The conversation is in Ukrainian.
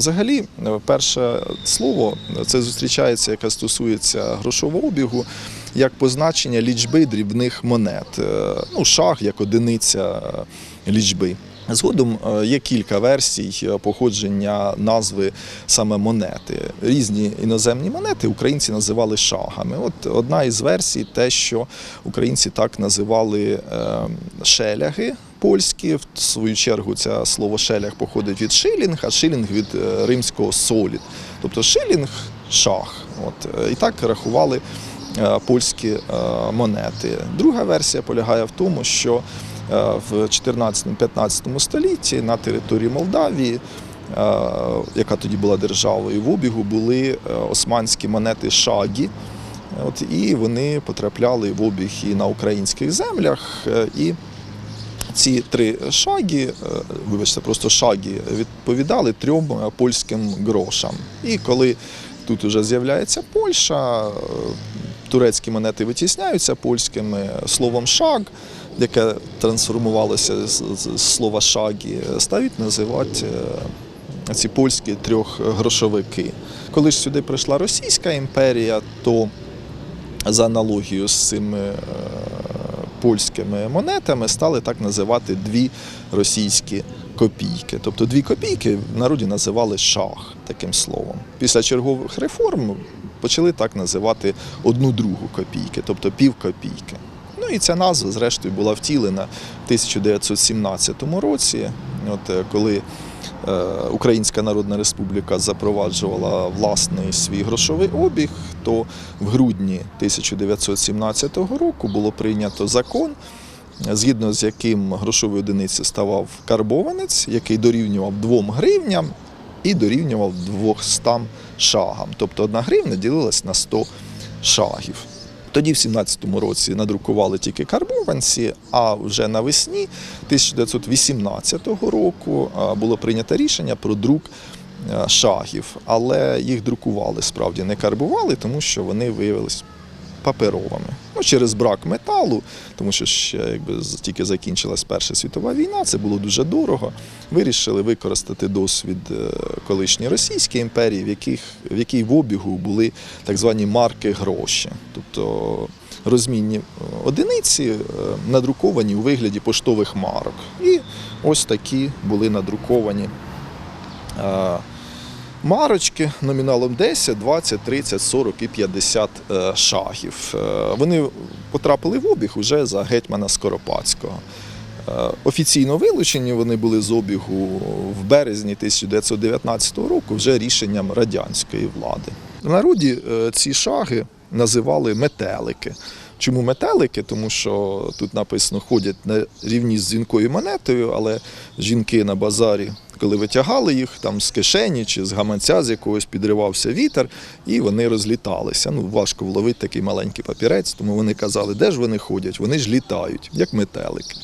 Взагалі, перше слово це зустрічається, яке стосується грошового обігу, як позначення лічби дрібних монет. Е, Ну, шаг як одиниця лічби. Згодом е, є кілька версій е, походження назви саме монети. Різні іноземні монети українці називали шагами. От одна із версій те, що українці так називали шеляги польські. В свою чергу це слово шелях походить від шилінг, а шилінг від е, римського солід. Тобто шилінг шах. От, е, і так рахували е, польські монети. Друга версія полягає в тому, що в 14-15 столітті на території Молдавії, яка тоді була державою, в обігу були османські монети шагі. От, і вони потрапляли в обіг і на українських землях. І ці три шаги, е, вибачте, просто шаги, відповідали трьом е, польським грошам. І коли тут вже з'являється Польща, е, турецькі монети витісняються польськими словом шаг, яке трансформувалося з слова шагі, стають називати ці польські трьохгрошовики. Коли ж сюди прийшла Російська імперія, то за аналогією з цими польськими монетами стали так називати дві російські копійки. Тобто дві копійки в народі називали шах таким словом. Після чергових реформ почали так називати одну другу копійки, тобто пів копійки. Ну і ця назва, зрештою, була втілена в 1917 році, от е, коли е, Українська Народна Республіка запроваджувала власний свій грошовий обіг, то в грудні 1917 року було прийнято закон, згідно з яким грошовою одиницею ставав карбованець, який дорівнював 2 гривням і дорівнював 200 шагам. Тобто одна гривня ділилась на 100 шагів. Тоді в 17-му році надрукували тільки карбованці, а вже навесні 1918 року було прийнято рішення про друк е, шагів, але їх друкували справді не карбували, тому що вони виявилися паперовими. Ну, через брак металу, тому що ще якби тільки закінчилась Перша світова війна, це було дуже дорого. Вирішили використати досвід е, колишньої Російської імперії, в, яких, в якій в обігу були так звані марки гроші. Тобто розмінні е, одиниці е, надруковані у вигляді поштових марок. І ось такі були надруковані. Марочки номіналом 10, 20, 30, 40 і 50 е, шагів. Е, Вони потрапили в обіг уже за гетьмана Скоропадського. Е, Офіційно вилучені вони були з обігу в березні 1919 року вже рішенням радянської влади. В народі ці шаги називали метелики. Чому метелики? Тому що тут написано ходять на рівні з дзвінкою монетою, але жінки на базарі, коли витягали їх там з кишені чи з гаманця, з якогось підривався вітер, і вони розліталися. Ну, важко вловити такий маленький папірець, тому вони казали, де ж вони ходять? Вони ж літають, як метелики.